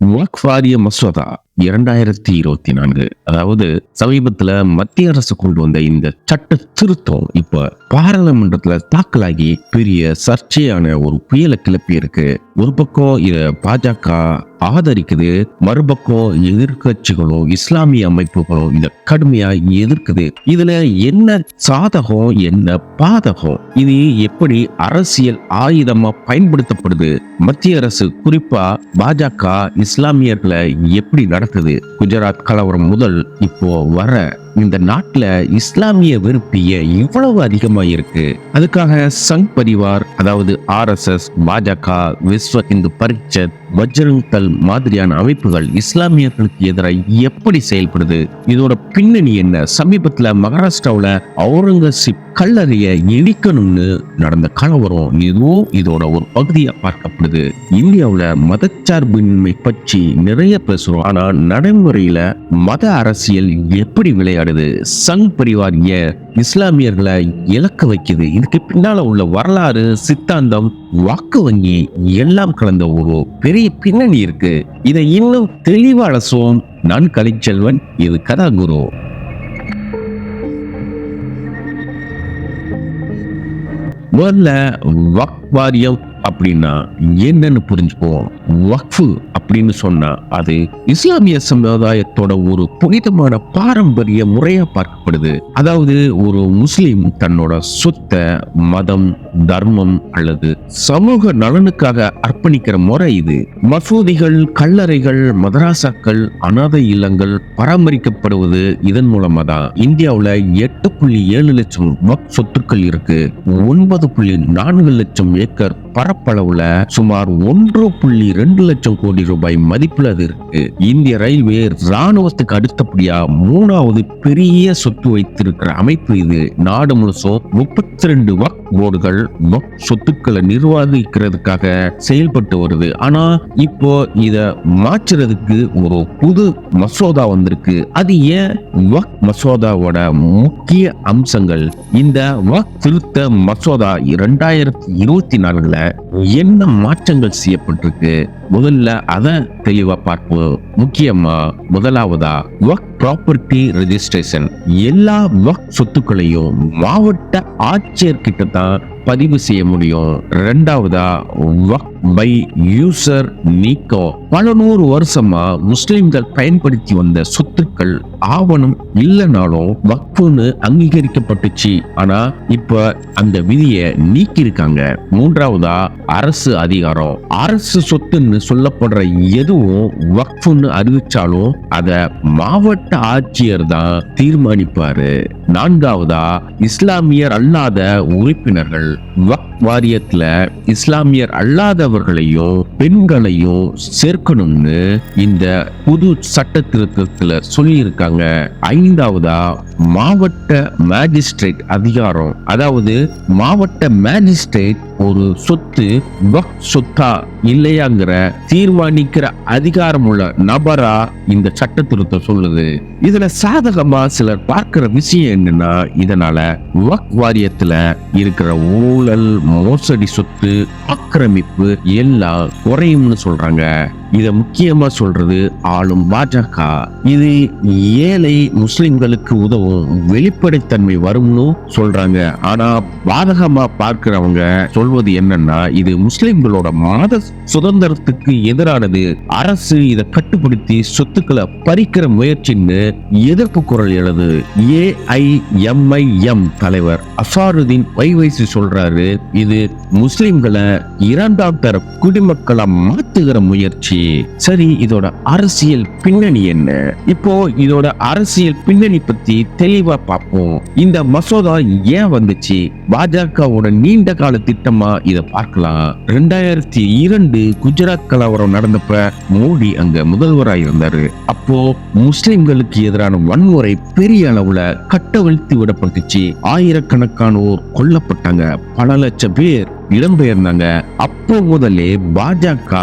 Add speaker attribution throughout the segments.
Speaker 1: வக்ஃப் வாரிய மசோதா இரண்டாயிரத்தி இருபத்தி நான்கு. அதாவது சமீபத்துல மத்திய அரசு கொண்டு வந்த இந்த சட்ட திருத்தம் இப்ப பாராளுமன்றத்துல தாக்கலாகி பெரிய சர்ச்சையான ஒரு புயலை கிளப்பி இருக்கு. ஒரு பக்கம் இத பாஜக ஆதரிக்குது மறுபக்கம் எதிர்கட்சிகளும் இஸ்லாமிய அமைப்புகளும் இதை கடுமையா எதிர்க்குது. இதுல என்ன சாதகம் என்ன பாதகம் இது எப்படி அரசியல் ஆயுதமா பயன்படுத்தப்படுது? மத்திய அரசு குறிப்பா பாஜக இஸ்லாமியர்களை எப்படி நடத்துது குஜராத் கலவரம் முதல் இப்போ வர இந்த நாட்டில் இஸ்லாமிய வெறுப்பிய இவ்வளவு அதிகமாக இருக்கு. அதுக்காக சங் பரிவார் அதாவது ஆர்எஸ்எஸ் பாஜக விஸ்வ இந்து பரிஷத் பஜ்ரங் தல் மாதிரியான அமைப்புகள் இஸ்லாமியர்களுக்கு எதிராக எப்படி செயல்படுது? இதோட பின்னணி என்ன? சமீபத்தில் மகாராஷ்டிராவில் அவுரங்கசீப் கல்லறையை இடிக்கணும்னு நடந்த கலவரம் இதுவும் இதோட ஒரு பகுதியாக பார்க்கப்படுது. இந்தியாவில் மதச்சார்பின்மை பற்றி நிறைய பேசுகிறோம் ஆனால் நடைமுறையில் மத அரசியல் எப்படி விளையாடுது? சங் பரிவார் இஸ்லாமியர்களை இலக்க வைக்குது? இதுக்கு பின்னால் உள்ள வரலாறு சித்தாந்தம் வாக்கு வங்கி எல்லாம் கலந்த ஒரு பெரிய பின்னணி இருக்கு. இதை இன்னும் தெளிவா அலசுவோம் நான் கலைச்செல்வன் இது கதாகுரு. முதல்ல வாக் வாரியம் அப்படின்னா என்னன்னு புரிஞ்சுக்குவோம். வக்ஃபு அப்படின்னு சொன்னா அது இஸ்லாமிய சமுதாயத்தோட ஒரு புனிதமான பாரம்பரிய முறையா பார்க்கப்படுது. அதாவது ஒரு முஸ்லீம் தன்னோட சொத்தை மதம் தர்மம் அல்லது சமூக நலனுக்காக அர்ப்பணிக்கிற முறை இது. மசூதிகள் கல்லறைகள் மதராசாக்கள் அனாதை இல்லங்கள் பராமரிக்கப்படுவது இதன் மூலமா தான் இந்தியாவில் எட்டு புள்ளி ஏழு லட்சம் வக் சொத்துக்கள் இருக்கு. ஒன்பது புள்ளி நான்கு லட்சம் ஏக்கர் பரப்பளவுல சுமார் ஒன்று புள்ளி ரெண்டு லட்சம் கோடி ரூபாய் மதிப்புல அது இருக்கு. இந்திய ரயில்வே ராணுவத்துக்கு அடுத்தபடியா மூணாவது பெரிய சொத்து வைத்திருக்கிற அமைப்பு இது. நாடு முழுசும் முப்பத்தி ரெண்டு வக் போர்டுகள் வக் சொத்துக்களை நிர்வகிக்கிறதுக்காக செயல்பட்டு வருது. ஆனா இப்போ இத மாற்றுறதுக்கு ஒரு புது மசோதா வந்திருக்கு. அது ஏன் வக் மசோதாவோட முக்கிய அம்சங்கள்? இந்த வக் திருத்த மசோதா இரண்டாயிரத்தி இருபத்தி நாலுல என்ன மாற்றங்கள் செய்யப்பட்டிருக்கு? முதல்ல அதை தெளிவா பார்ப்போம். முக்கியமா முதலாவதா வக் ப்ராப்பர்ட்டி ரெஜிஸ்ட்ரேஷன் எல்லா வக் சொத்துக்களையும் மாவட்ட ஆட்சியர் கிட்ட தான் பதிவு செய்ய முடியும். ரெண்டாவதா வக் பை யூசர் நீக்கோ பல நூறு வருஷமா முஸ்லிம்கள் பயன்படுத்தி வந்த சொத்துக்கள் ஆவணம் இல்லைனாலும் வக்ஃபுன்னு அங்கீகரிக்கப்பட்டுச்சு. ஆனா இப்ப அந்த விதியை நீக்கியிருக்காங்க. மூன்றாவதா அரசு அதிகாரம். அரசு சொத்துன்னு சொல்லப்படுற எதுவும் வக்ஃபுன்னு அறிவிச்சாலும் அத மாவட்ட ஆட்சியர் தான் தீர்மானிப்பாரு. நான்காவதா இஸ்லாமியர் அல்லாத உறுப்பினர்கள். வக் வாரியத்துல இஸ்லாமியர் அல்லாத அல்லாதவர்களையும் பெண்களையும் சேர்க்கணும்னு இந்த புது சட்ட திருத்தத்துல சொல்லியிருக்காங்க. ஐந்தாவதா மாவட்ட மேஜிஸ்ட்ரேட் அதிகாரம். அதாவது மாவட்ட மேஜிஸ்ட்ரேட் ஒரு சொத்து சொத்தா இல்லையாங்கிற தீர்மானிக்கிற அதிகாரம் உள்ள நபரா இந்த சட்ட திருத்தம் சொல்லுது. இதுல சாதகமா சிலர் பார்க்கிற விஷயம் என்னன்னா இதனால வக் வாரியத்துல இருக்கிற ஊழல் மோசடி சொத்து ஆக்கிரமிப்பு எல்லாம் குறையும்னு சொல்றாங்க. இதை முக்கியமாக சொல்றது ஆளும் பாஜக. இது ஏழை முஸ்லிம்களுக்கு உதவும் வெளிப்படைத்தன்மை வரும்னு சொல்றாங்க. ஆனா பாதகமா பார்க்கிறவங்க சொல்வது என்னன்னா இது முஸ்லிம்களோட மத சுதந்திரத்துக்கு எதிரானது. அரசு இதை கட்டுப்படுத்தி சொத்துக்களை பறிக்கிற முயற்சின்னு எதிர்ப்பு குரல் எழுது. ஏஐஎம்ஐஎம் தலைவர் அசாருதீன் வைவைசி சொல்றாரு இது முஸ்லிம்களை இரண்டாம் தர குடிமக்களை மாத்துகிற முயற்சி. சரி இதோட அரசியல் பின்னணி என்ன? இப்போ இதோட அரசியல் பின்னணி பத்தி தெளிவா பார்ப்போம். இந்த மசோதா ஏன் வந்துச்சு? பாஜகவோட நீண்ட கால திட்டமா இதை பார்க்கலாம். ரெண்டாயிரத்தி இரண்டு குஜராத் கலவரம் நடந்தப்ப மோடி அங்க முதல்வராக இருந்தாரு. அப்போ முஸ்லிம்களுக்கு எதிரான வன்முறை பெரிய அளவுல கட்டவிழ்த்து விடப்பட்டுச்சு. ஆயிரக்கணக்கானோர் கொல்லப்பட்டாங்க. பல லட்சம் பேர் இடம்பெயர்ந்தாங்க. அப்போ முதலே பாஜக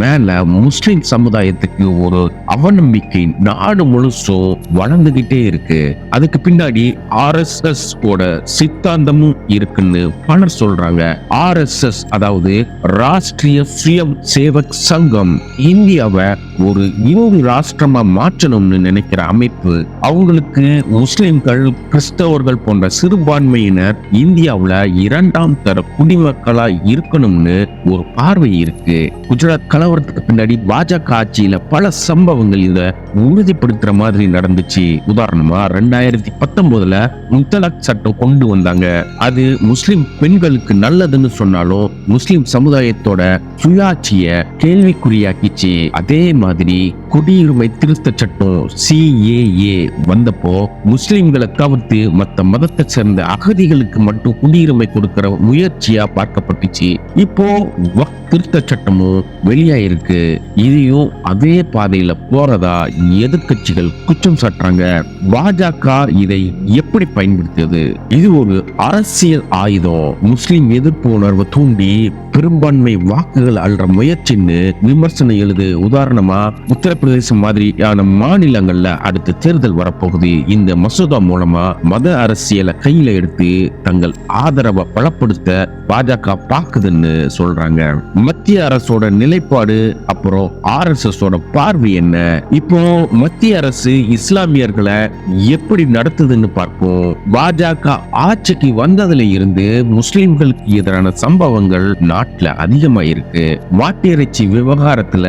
Speaker 1: மேல முஸ்லிம் சமுதாயத்துக்கு ஒரு அவநம்பிக்கை நாடு முழுசும் வளர்ந்துகிட்டே இருக்கு. அதுக்கு பின்னாடி ஆர் எஸ் எஸ் ஓட சித்தாந்தமும் இருக்குன்னு பலர் சொல்றாங்க. ஆர் எஸ் எஸ் அதாவது ராஷ்டிரிய சுயம் சேவக் சங்கம் இந்தியாவை ஒரு இந்து ராஷ்டிரமா மாற்றணும்னு நினைக்கிற அமைப்பு அவங்களுக்கு முஸ்லிம்கள் கிறிஸ்தவர்கள் போன்ற சிறுபான்மையினர் இந்தியாவில் இரண்டாம் தர குடிமக்கள் இருக்கணும்னு ஒரு பார்வை இருக்கு. குஜராத் கலவரத்துக்கு பின்னாடி பாஜக ஆட்சியில பல சம்பவங்கள் இத உறுதிப்படுத்துற மாதிரி நடந்துச்சு. உதாரணமா ரெண்டாயிரத்தி பத்தொன்பதுல முத்தலாக் சட்டம் கொண்டு வந்தாங்க. அது முஸ்லிம் பெண்களுக்கு நல்லதுன்னு சொன்னாலும் முஸ்லிம் சமுதாயத்தோட சுயாட்சிய கேள்விக்குறியாக்கிச்சு. அதே மாதிரி குடியுரிமை திருத்த சட்டம் சிஏஏ வந்தப்போ முஸ்லிம்களை தவிர்த்து மத்த மதத்தை சேர்ந்த அகதிகளுக்கு மட்டும் குடியுரிமை கொடுக்கிற முயற்சியா பார்க்க பார்க்கப்பட்டுச்சு இப்போ வக்ஃப் திருத்த சட்டமும் வெளியாயிருக்கு. இதையும் அதே பாதையில போறதா எதிர்க்கட்சிகள் குற்றம் சாட்டுறாங்க. பாஜக இதை எப்படி பயன்படுத்தியது? இது ஒரு அரசியல் ஆயுதம். முஸ்லிம் எதிர்ப்பு உணர்வை தூண்டி பெரும்பான்மை வாக்குகள் அல்ற முயற்சின்னு விமர்சனம் எழுது. உதாரணமா உத்தரப்பிரதேசம் மாதிரியான மாநிலங்கள்ல அடுத்த தேர்தல் வரப்போகுது. இந்த மசோதா மூலமா மத அரசியலை கையில எடுத்து தங்கள் ஆதரவை பலப்படுத்த பாஜக பாக்குதுன்னு சொல்றாங்க. மத்திய அரசோட நிலைப்பாடு அப்புறம் ஆர் எஸ் எஸ் பார்வை என்ன? இப்போ மத்திய அரசு இஸ்லாமியர்களை எப்படி நடத்துதுன்னு பார்ப்போம். பாஜக ஆட்சிக்கு வந்ததுல இருந்து முஸ்லிம்களுக்கு எதிரான சம்பவங்கள் நாட்டில் அதிகமாக இருக்கு மாட்டிறைச்சி விவகாரத்தில்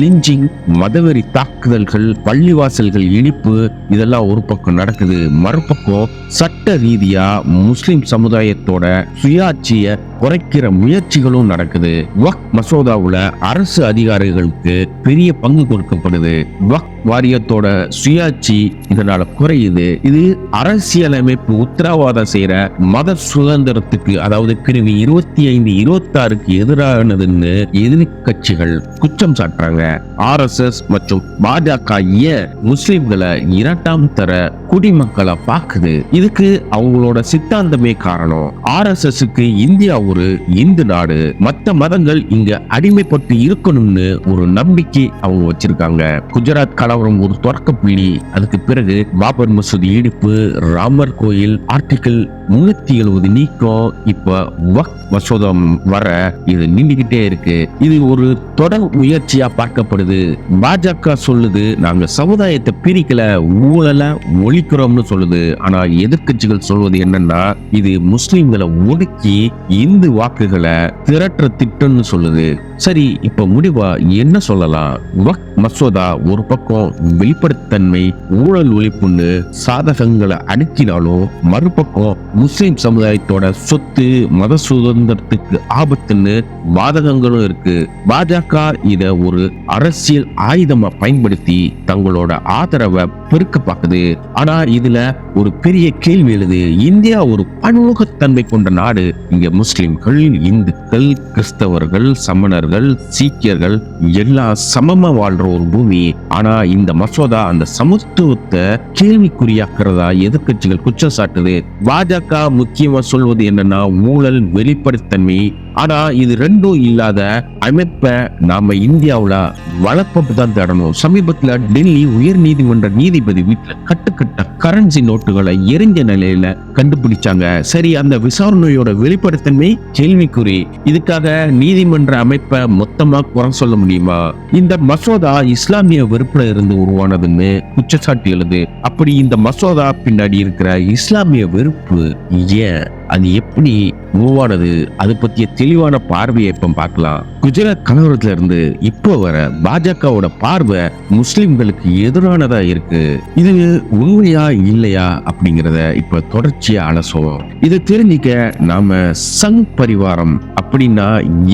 Speaker 1: லிஞ்சிங் மதவெறி தாக்குதல்கள் பள்ளிவாசல்கள் இனிப்பு இதெல்லாம் ஒரு பக்கம் நடக்குது. மறுபக்கம் சட்ட ரீதியா முஸ்லிம் சமுதாயத்தோட சுயாட்சிய குறைக்கிற முயற்சிகளும் நடக்குது. வக் மசோதாவுல அரசு அதிகாரிகளுக்கு பெரிய பங்கு கொடுக்கப்படுது. வக் வாரியத்தோட சுயாட்சி இதனால குறையுது. இது அரசியலமைப்பு உத்தரவாதம் செய்யற மத சுதந்திரத்துக்கு அதாவது பிரிவு இருபத்தி ஐந்து இருபத்தி ஆறுக்கு எதிரானதுன்னு எதிர்கட்சிகள் குற்றம் சாட்டுறாங்க. ஆர் எஸ் எஸ் மற்றும் பாஜக ஏன் முஸ்லிம்களை இரண்டாம் தர குடிமக்களை பாக்குது இதுக்கு அவங்களோட சித்தாந்தமே காரணம். ஆர் எஸ் எஸ்க்கு இந்தியா ஒரு இந்து நாடு. மத்த மதங்கள் இங்க அடிமைப்பட்டு இருக்கணும்னு ஒரு நம்பிக்கை அவங்க வச்சிருக்காங்க. குஜராத் கலவரம் ஒரு தொடக்க புள்ளி. அதுக்கு பிறகு பாபர் மசூதி இடிப்பு ராமர் கோயில் ஆர்டிகிள் முன்னூத்தி எழுபது நீக்கம். இப்ப வக் மசோதம் வர இது நின்றுகிட்டே இருக்கு. இது ஒரு தொடர் முயற்சியா பார்க்கப்படுது. பாஜக சொல்லுது நாங்க சமுதாயத்தை பிரிக்கல ஊழல ஒழிக்கிறோம்னு சொல்லுது. ஆனா எதிர்கட்சிகள் சொல்வது என்னன்னா இது முஸ்லிம்களை ஒடுக்கி இந்து வாக்குகளை திரட்டுற திட்டம்னு சொல்லுது. சரி இப்ப முடிவா? என்ன சொல்லலாம்? வக் மசோதா ஒரு பக்கம் வெளிப்படைத்தன்மை ஊழல் ஒழிப்புன்னு சாதகங்களை அடுக்கினாலும் மறுபக்கம் முஸ்லிம் சமுதாயத்தோட சொத்து மத சுதந்திரத்துக்கு ஆபத்துன்னு வாதகங்களும் இருக்கு. பாஜக இத ஒரு அரசியல் ஆயுதமா பயன்படுத்தி தங்களோட ஆதரவை பெருக்க பார்க்குது. ஆனா இதுல ஒரு பெரிய கேள்வி எழுது. இந்தியா ஒரு பன்முகத்தன்மை கொண்ட நாடு. இங்க முஸ்லிம்கள் இந்துக்கள் கிறிஸ்தவர்கள் சமணர்கள் சீக்கியர்கள் எல்லாம் சமமா வாழ்ற ஒரு பூமி. ஆனா இந்த மசோதா அந்த சமத்துவத்தை கேள்விக்குறியாக்குறதா எதிர்கட்சிகள் குற்றம் சாட்டுது பாஜக முக்கியமா சொல்வது என்னன்னா ஊழல் வெளிப்படைத்தன்மை. ஆனா இது ரெண்டும் இல்லாத அமைப்பை நாம இந்தியாவுல வளர்ப்பப்பு தான் தேடணும். சமீபத்துல டெல்லி உயர் நீதிமன்ற நீதிபதி வீட்டுல கட்டுக்கட்டு கரன்சி நோட்டுகளை எரிஞ்ச நிலையில கண்டுபிடிச்சாங்க. சரி அந்த விசாரணையோட வெளிப்படைத்தன்மை கேள்விக்குறி. இதுக்காக நீதிமன்ற அமைப்பை மொத்தமா குறை சொல்ல முடியுமா? இந்த மசோதா இஸ்லாமிய வெறுப்புல இருந்து உருவானதுன்னு குற்றச்சாட்டு எழுது. அப்படி இந்த மசோதா பின்னாடி இருக்கிற இஸ்லாமிய வெறுப்பு ஏன்? அது எப்படி உருவானது அது பற்றிய தெளிவான பார்வையை இப்போ பார்க்கலாம். குஜராத் கலவரத்துல இருந்து இப்போ வர பாஜகவோட பார்வை முஸ்லிம்களுக்கு எதிரானதா இருக்கு. இது உண்மையா இல்லையா அப்படிங்கிறத இப்ப தொடர்ச்சியா அலசுவோம். இதை தெரிஞ்சுக்க நாம சங் பரிவாரம் அப்படின்னா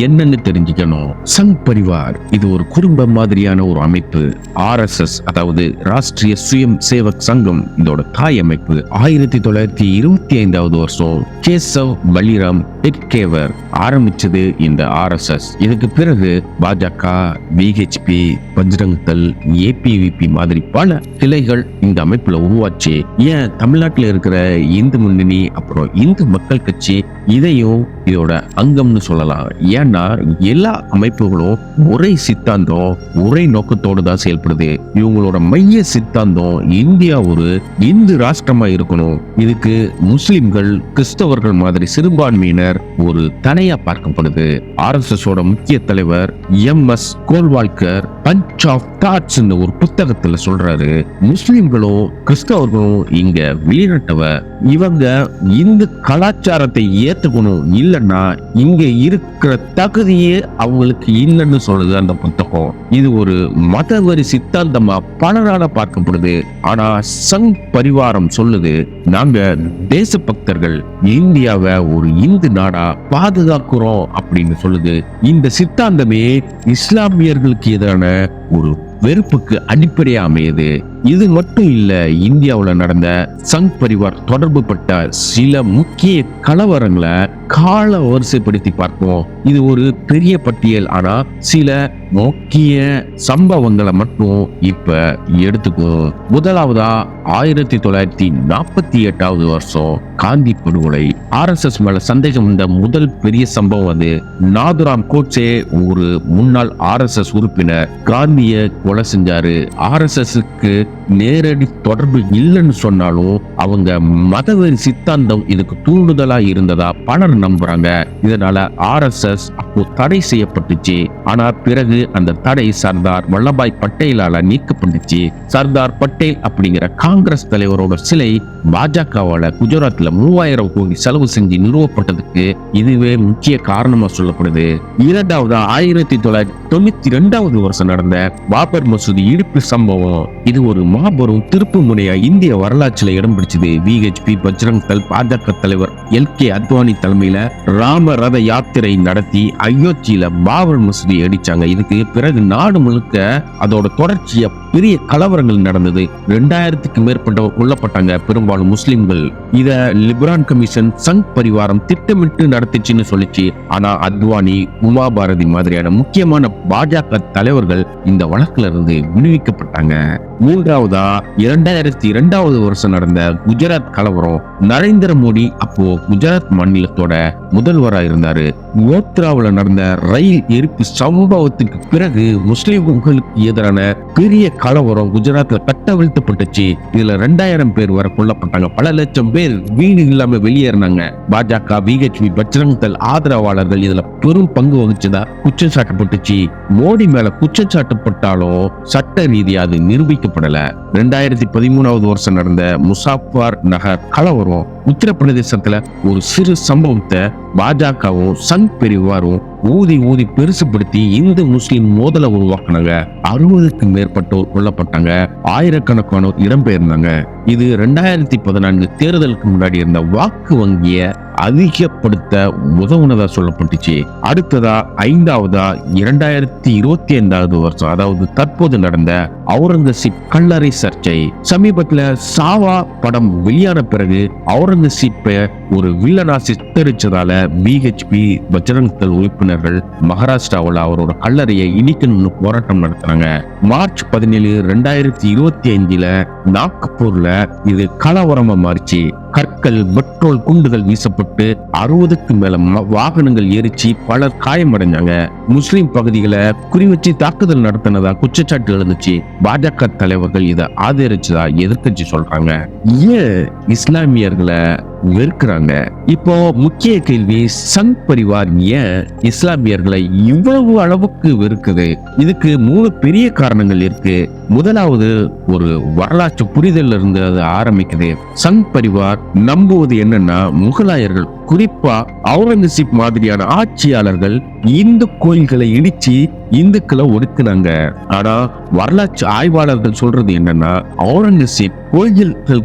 Speaker 1: என்னன்னு தெரிஞ்சுக்கணும். சங் பரிவார் இது ஒரு குடும்பம் மாதிரியான ஒரு அமைப்பு. ஆர்எஸ்எஸ் அதாவது ராஷ்டிரிய சுயம் சேவக் சங்கம் இதோட தாய் அமைப்பு. ஆயிரத்தி தொள்ளாயிரத்தி இருபத்தி ஐந்தாவது வருஷம் கேசவ் பலிராம் டெக்கேவர் ஆரம்பிச்சது இந்த ஆர்எஸ்எஸ். இதுக்கு பிறகு பாஜக பிஹெச்பி பஜ்ரங் ஏபிவிபி மாதிரி பல கிளைகள் இந்த அமைப்புல உருவாச்சு. ஏன் தமிழ்நாட்டில் இருக்கிற இந்து முன்னணி அப்புறம் இந்து மக்கள் கட்சி இதையும் இதோட அங்கம்னு சொல்லலாம். ஏன்னா எல்லா அமைப்புகளும் ஒரே சித்தாந்தம் ஒரே நோக்கத்தோடு தான் செயல்படுது. இவங்களோட மைய சித்தாந்தம் இந்தியா ஒரு இந்து ராஷ்டிரமா இருக்கணும். இதுக்கு முஸ்லிம்கள் கிறிஸ்தவர்கள் மாதிரி சிறுபான்மையினர் ஒரு தடையா பார்க்கப்படுது எஸ் ஓட முக்கிய தலைவர் M S Golwalkar bunch of thoughts ஒரு புத்தகத்துல சொல்றாரு. முஸ்லிம்களோ கிறிஸ்தவர்களும் இங்க வெளிநட்டவ இவங்க இந்து கலாச்சாரத்தை ஏத்துக்கணும். இல்லைன்னா இங்க இருக்கிற தகுதியே அவங்களுக்கு இல்லைன்னு சொல்லுது அந்த புத்தகம். இது ஒரு மதவரி சித்தாந்தமா பலரால பார்க்கப்படுது ஆனா சங் பரிவாரம் சொல்லுது நாங்க தேசபக்தர்கள் இந்தியாவை ஒரு இந்து நாடா பாதுகாக்கிறோம் அப்படின்னு சொல்லுது. இந்த சித்தாந்தமே இஸ்லாமியர்களுக்கு எதிரான ஒரு வெறுப்புக்கு அடிப்படையா அமையுது. இது மட்டும் இல்ல இந்தியாவில் நடந்த சங் பரிவார் தொடர்பு பட்ட சில முக்கிய கலவரங்களை கால வரிசைப்படுத்தி பார்ப்போம். இது ஒரு பெரிய பட்டியல். ஆனா சில முக்கிய சம்பவங்களை மட்டும் இப்ப எடுத்துக்கோ முதலாவதா ஆயிரத்தி தொள்ளாயிரத்தி நாற்பத்தி எட்டாவது வருஷம் காந்தி படுகொலை. ஆர்எஸ்எஸ் மேல சந்தேகம் வந்த முதல் பெரிய சம்பவம் அது. நாதுராம் கோட்சே ஒரு முன்னாள் ஆர்எஸ்எஸ் உறுப்பினர் காந்திய கொலை செஞ்சாரு. ஆர்எஸ்எஸ்க்கு நேரடி தொடர்பு இல்லைன்னு சொன்னாலும் அவங்க மதவெறி சித்தாந்தம் இதுக்கு தூண்டுதலா இருந்ததா பலர் நம்புறாங்க. இதனால ஆர் எஸ் எஸ் அப்போ தடை செய்யப்பட்டுச்சு. ஆனா பிறகு அந்த தடை சர்தார் வல்லபாய் பட்டேலால நீக்கப்பட்டுச்சு. சர்தார் பட்டேல் அப்படிங்கிற காங்கிரஸ் தலைவரோட சிலை பாஜகவால குஜராத்ல மூவாயிரம் கோடி செலவு செஞ்சு நிறுவப்பட்டதுக்கு இதுவே முக்கிய காரணமா சொல்லப்படுது. இரண்டாவது ஆயிரத்தி தொள்ளாயிரத்தி தொண்ணூத்தி ரெண்டாவது வருஷம் நடந்த பாபர் மசூதி இடிப்பு சம்பவம் இது ஒரு ஒரு மாபெரும் திருப்பு முனையா இந்திய வரலாற்றில் இடம் பிடிச்சது விஹெச்பி பஜ்ரங் தல் பாஜக தலைவர் எல் கே அத்வானி தலைமையில ராம ரத யாத்திரை நடத்தி அயோத்தியில பாபர் மசூதி அடிச்சாங்க. இதுக்கு பிறகு நாடு முழுக்க அதோட தொடர்ச்சியா பெரிய கலவரங்கள் நடந்தது. ரெண்டாயிரத்துக்கு மேற்பட்டவர் கொல்லப்பட்டாங்க. பெரும்பாலும் முஸ்லிம்கள். இத லிபரான் கமிஷன் சங் பரிவாரம் திட்டமிட்டு நடத்துச்சுன்னு சொல்லிச்சு. ஆனா அத்வானி உமா பாரதி மாதிரியான முக்கியமான பாஜக தலைவர்கள் இந்த வழக்குல இருந்து விடுவிக்கப்பட்டாங்க. மூன்று மூன்றாவதா? இரண்டாயிரத்தி இரண்டாவது வருஷம் நடந்த குஜராத் கலவரம் நரேந்திர மோடி அப்போ குஜராத் மாநிலத்தோட முதல்வரா இருந்தாரு. கோத்ராவுல நடந்த ரயில் எரிப்பு சம்பவத்துக்கு பிறகு முஸ்லிம்களுக்கு எதிரான பெரிய கலவரம் குஜராத்ல கட்டவிழ்த்தப்பட்டுச்சு. இதுல ரெண்டாயிரம் பேர் வரை கொல்லப்பட்டாங்க. பல லட்சம் பேர் வீடு இல்லாம வெளியேறினாங்க. பாஜக பிஹெச்பி பஜ்ரங் தள் ஆதரவாளர்கள் இதுல பெரும் பங்கு வகிச்சதா குற்றம் சாட்டப்பட்டுச்சு மோடி மேல குற்றம் சாட்டப்பட்டாலும் சட்ட ரீதியா அது நிரூபிக்கப்படல. that ரெண்டாயிரத்தி பதிமூணாவது வருஷம் நடந்த முசாஃபார் நகர் கலவரம் உத்தரப்பிரதேசத்துல ஒரு சிறு சம்பவத்தை பாஜகவும் சங் பெரிவாரும் ஊதி ஊதி பெருசுப்படுத்தி இந்து முஸ்லிம் மோதலை உருவாக்குனாங்க. அறுபதுக்கு மேற்பட்டோர் கொல்லப்பட்டாங்க. ஆயிரக்கணக்கானோர் இடம்பெயர்ந்தாங்க இது ரெண்டாயிரத்தி பதினான்கு தேர்தலுக்கு முன்னாடி இருந்த வாக்கு வங்கிய அதிகப்படுத்த உதவுனதா சொல்லப்பட்டுச்சு. அடுத்ததா ஐந்தாவதா இரண்டாயிரத்தி இருபத்தி ஐந்தாவது வருஷம் அதாவது தற்போது நடந்த அவுரங்கசீப் கல்லறை சர்ச்சை. சமீபத்துல சாவா படம் வெளியான பிறகு அவுரங்கசீப்பை ஒரு வில்லனா சித்தரிச்சதால பிஹெச்பி பஜ்ரங் தள் உறுப்பினர்கள் மகாராஷ்டிராவில் அவரோட கல்லறையை இனிக்கணும்னு போராட்டம் நடத்தினாங்க மார்ச் பதினேழு ரெண்டாயிரத்தி இருபத்தி ஐந்துல நாக்பூர்ல இது கலவரமா மாறிச்சு. கற்கள் பெட்ரோல் குண்டுகள் வீசப்பட்டு அறுபதுக்கு மேல வாகனங்கள் எரிச்சு பலர் காயமடைஞ்சாங்க. முஸ்லிம் பகுதிகளை குறிவச்சு தாக்குதல் நடத்தினதா குற்றச்சாட்டு எழுந்துச்சு. பாஜக தலைவர்கள் இதை ஆதரிச்சதா எதிர்க்கட்சி சொல்றாங்க. ஏன் இஸ்லாமியர்களை வெறுக்கிறாங்க. இப்போ முக்கிய கேள்வி சங் பரிவார் ஏன் இஸ்லாமியர்களை இவ்வளவு அளவுக்கு வெறுக்குது. இதுக்கு மூணு பெரிய காரணங்கள் இருக்கு. முதலாவது ஒரு வரலாற்று புரிதல் இருந்து அது ஆரம்பிக்குது. சங் பரிவார் நம்புவது என்னன்னா முகலாயர்கள் குறிப்பா அவுரங்கசீப் மாதிரியான ஆட்சியாளர்கள் இந்து கோயில்களை இடிச்சு இந்துக்களை ஒடுக்குனாங்க. ஆனா வரலாற்று ஆய்வாளர்கள் சொல்றது என்னன்னா அவுரங்கசீப் கோயில்கள்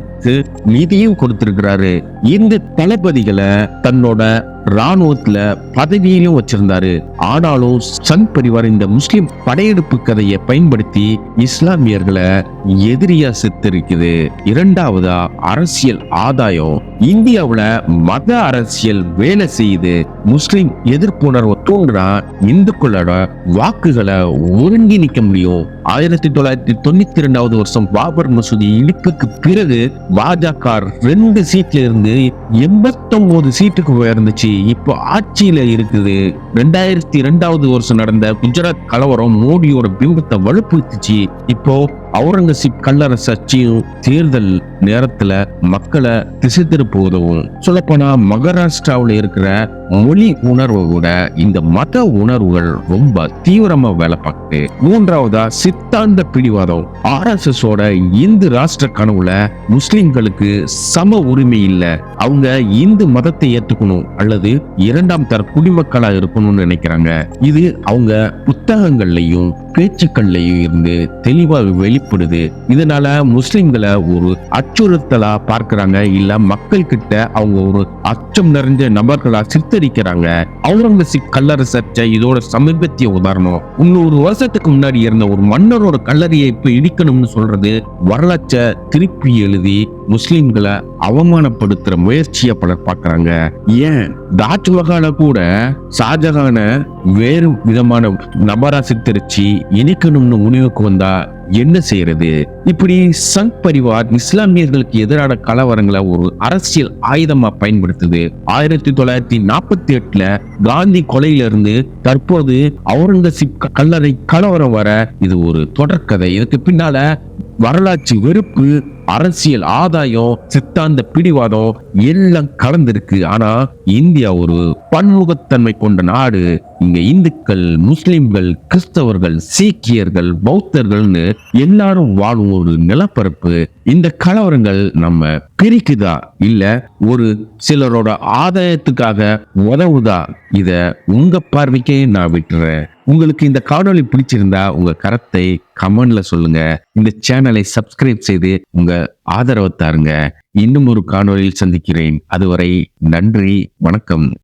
Speaker 1: நிதியும் கொடுத்திருக்கிறாரு. இந்த தளபதிகளை தன்னோட ராணுவத்துல பதவியிலும் வச்சிருந்தாரு. ஆனாலும் சங் பரிவார் இந்த முஸ்லிம் படையெடுப்பு கதையை பயன்படுத்தி இஸ்லாமியர்களை எதிரியா சித்தரிக்குது. இரண்டாவதா அரசியல் ஆதாயம். இந்தியாவுல மத அரசியல் வேலை செய்யுது. முஸ்லிம் எதிர்ப்புணர்வை தூண்டுனா இந்துக்களோட வாக்குகளை ஒருங்கிணைக்க முடியும். ஆயிரத்தி தொள்ளாயிரத்தி தொண்ணூத்தி ரெண்டாவது வருஷம் பாபர் மசூதி இடிப்புக்கு பிறகு பாஜக ரெண்டு சீட்ல இருந்து எண்பத்தொன்பது சீட்டுக்கு உயர்ந்துச்சு. இப்போ ஆட்சியில இருக்குது. ரெண்டாயிரத்தி ரெண்டாவது வருஷம் நடந்த குஜராத் கலவரம் மோடியோட பிம்பத்தை வலுப்படுத்துச்சு. இப்போ அவுரங்கசீப் கல்லரசாட்சியும் தேர்தல் நேரத்துல மக்களை திசை திருப்ப உதவும் சொல்லப்போனா மகாராஷ்டிராவுல இருக்கிற மொழி உணர்வை விட இந்த மத உணர்வுகள் ரொம்ப தீவிரமா வேலை பார்க்குது. மூன்றாவதா சித்தாந்த பிடிவாதம். ஆர்எஸ்எஸ் ஓட இந்து ராஷ்டிர கனவுல முஸ்லிம்களுக்கு சம உரிமை இல்லை. அவங்க இந்து மதத்தை ஏத்துக்கணும் அல்லது இரண்டாம் தர குடிமக்களா இருக்கணும்னு நினைக்கிறாங்க. இது அவங்க புத்தகங்கள்லையும் பேச்சுக்கள்லையும் இருந்து தெளிவாக வெளி ஏற்படுது. இதனால முஸ்லிம்களை ஒரு அச்சுறுத்தலா பார்க்கிறாங்க. இல்ல மக்கள் கிட்ட அவங்க ஒரு அச்சம் நிறைஞ்ச நபர்களா சித்தரிக்கிறாங்க. அவுரங்கசீப் கல்லரசற்ற இதோட சமீபத்திய உதாரணம். முன்னூறு வருஷத்துக்கு முன்னாடி இருந்த ஒரு மன்னரோட கல்லறையை இப்ப இடிக்கணும்னு சொல்றது வரலாற்றை திருப்பி எழுதி முஸ்லிம்களை அவமானப்படுத்துற முயற்சியை பலர் பார்க்கறாங்க. ஏன்? தாஜ்மஹாலை கூட ஷாஜகான வேறு விதமான நபரா சித்தரிச்சு இணைக்கணும்னு முடிவுக்கு வந்தா என்ன செய்யறது? இப்படி சங் பரிவார் இஸ்லாமியர்களுக்கு எதிரான கலவரங்களை ஒரு அரசியல் ஆயுதமா பயன்படுத்துது. ஆயிரத்தி தொள்ளாயிரத்தி நாற்பத்தி எட்டுல காந்தி கொலையில இருந்து தற்போது அவுரங்கசீப் கல்லறை கலவரம் வர இது ஒரு தொடர்கதை. இதுக்கு பின்னால வரலாற்று வெறுப்பு அரசியல் ஆதாயம் சித்தாந்த பிடிவாதம் எல்லாம் கலந்திருக்கு. ஆனா இந்தியா ஒரு பன்முகத்தன்மை கொண்ட நாடு. இங்க இந்துக்கள் முஸ்லிம்கள் கிறிஸ்தவர்கள் சீக்கியர்கள் பௌத்தர்கள்னு எல்லாரும் வாழும் ஒரு நிலப்பரப்பு. இந்த கலவரங்கள் நம்ம பிரிக்குதா? இல்ல ஒரு சிலரோட ஆதாயத்துக்காக உதவுதா? இத உங்க பார்வைக்கே நான் விட்டுறேன். உங்களுக்கு இந்த காணொளி பிடிச்சிருந்தா உங்க கருத்தை கமெண்ட்ல சொல்லுங்க. இந்த சேனலை சப்ஸ்கிரைப் செய்து உங்க ஆதரவை தாருங்க. இன்னும் ஒரு காணொளியில் சந்திக்கிறேன். அதுவரை நன்றி வணக்கம்.